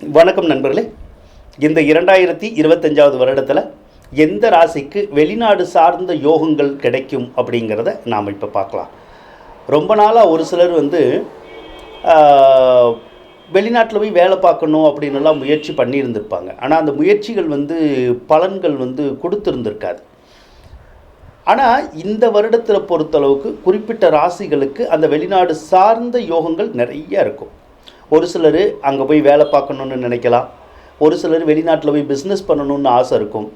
வணக்கம் நண்பர்களே. இந்த இரண்டாயிரத்தி இருபத்தஞ்சாவது வருடத்தில் எந்த ராசிக்கு வெளிநாடு சார்ந்த யோகங்கள் கிடைக்கும் அப்படிங்கிறத நாம் இப்போ பார்க்கலாம். ரொம்ப நாளாக ஒரு சிலர் வந்து வெளிநாட்டில் போய் வேலை பார்க்கணும் அப்படின்னுலாம் முயற்சி பண்ணியிருந்திருப்பாங்க. ஆனால் அந்த முயற்சிகள் வந்து பலன்கள் வந்து கொடுத்துருந்துருக்காது. ஆனால் இந்த வருடத்தில் பொறுத்தளவுக்கு குறிப்பிட்ட ராசிகளுக்கு அந்த வெளிநாடு சார்ந்த யோகங்கள் நிறைய இருக்கும். ஒரு சிலர் அங்கே போய் வேலை பார்க்கணுன்னு நினைக்கலாம். ஒரு சிலர் வெளிநாட்டில் போய் பிஸ்னஸ் பண்ணணும்னு ஆசை இருக்கும்.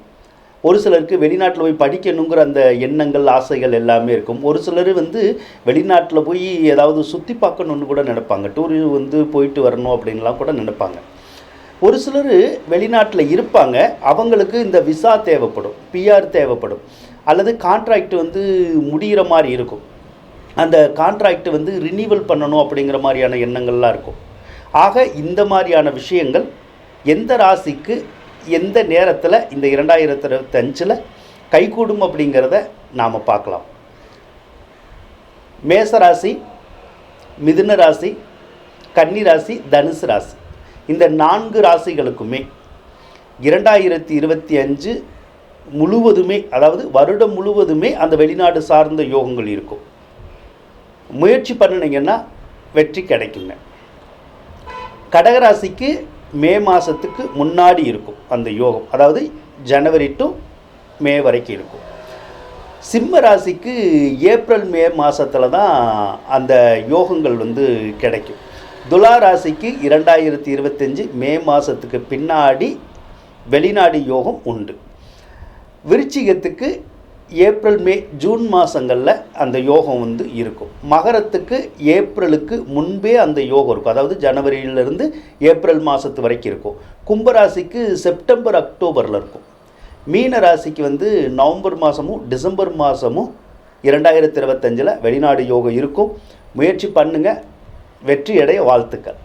ஒரு சிலருக்கு வெளிநாட்டில் போய் படிக்கணுங்கிற அந்த எண்ணங்கள் ஆசைகள் எல்லாமே இருக்கும். ஒரு சிலர் வந்து வெளிநாட்டில் போய் ஏதாவது சுற்றி பார்க்கணுன்னு கூட நினைப்பாங்க. டூர் வந்து போயிட்டு வரணும் அப்படின்லாம் கூட நினைப்பாங்க. ஒரு சிலர் வெளிநாட்டில் இருப்பாங்க. அவங்களுக்கு இந்த விசா தேவைப்படும் பிஆர் தேவைப்படும். அல்லது கான்ட்ராக்ட் வந்து முடிகிற மாதிரி இருக்கும். அந்த கான்ட்ராக்ட் வந்து ரினியூவல் பண்ணணும் அப்படிங்கிற மாதிரியான எண்ணங்கள்லாம் இருக்கும். ஆக இந்த மாதிரியான விஷயங்கள் எந்த ராசிக்கு எந்த நேரத்தில் இந்த இரண்டாயிரத்தி இருபத்தஞ்சில் கைகூடும் அப்படிங்கிறத நாம் பார்க்கலாம். மேச ராசி மிதுன ராசி கன்னி ராசி தனுசு ராசி. இந்த நான்கு ராசிகளுக்குமே இரண்டாயிரத்தி இருபத்தி அஞ்சு முழுவதுமே அதாவது வருடம் முழுவதுமே அந்த வெளிநாடு சார்ந்த யோகங்கள் இருக்கும். முயற்சி பண்ணினீங்கன்னா வெற்றி கிடைக்குங்க. கடகராசிக்கு மே மாதத்துக்கு முன்னாடி இருக்கும் அந்த யோகம். அதாவது ஜனவரி டு மே வரைக்கும் இருக்கும். சிம்ம ராசிக்கு ஏப்ரல் மே மாதத்தில் தான் அந்த யோகங்கள் வந்து கிடைக்கும். துலா ராசிக்கு இரண்டாயிரத்தி இருபத்தஞ்சி மே மாதத்துக்கு பின்னாடி வெளிநாடு யோகம் உண்டு. விருச்சிகத்துக்கு ஏப்ரல் மே ஜூன் மாதங்களில் அந்த யோகம் வந்து இருக்கும். மகரத்துக்கு ஏப்ரலுக்கு முன்பே அந்த யோகம் இருக்கும். அதாவது ஜனவரியிலிருந்து ஏப்ரல் மாதத்து வரைக்கும் இருக்கும். கும்பராசிக்கு செப்டம்பர் அக்டோபரில் இருக்கும். மீன ராசிக்கு வந்து நவம்பர் மாதமும் டிசம்பர் மாதமும் இரண்டாயிரத்தி இருபத்தஞ்சில் வெளிநாடு யோகம் இருக்கும். முயற்சி பண்ணுங்கள் வெற்றி அடைய வாழ்த்துக்கள்.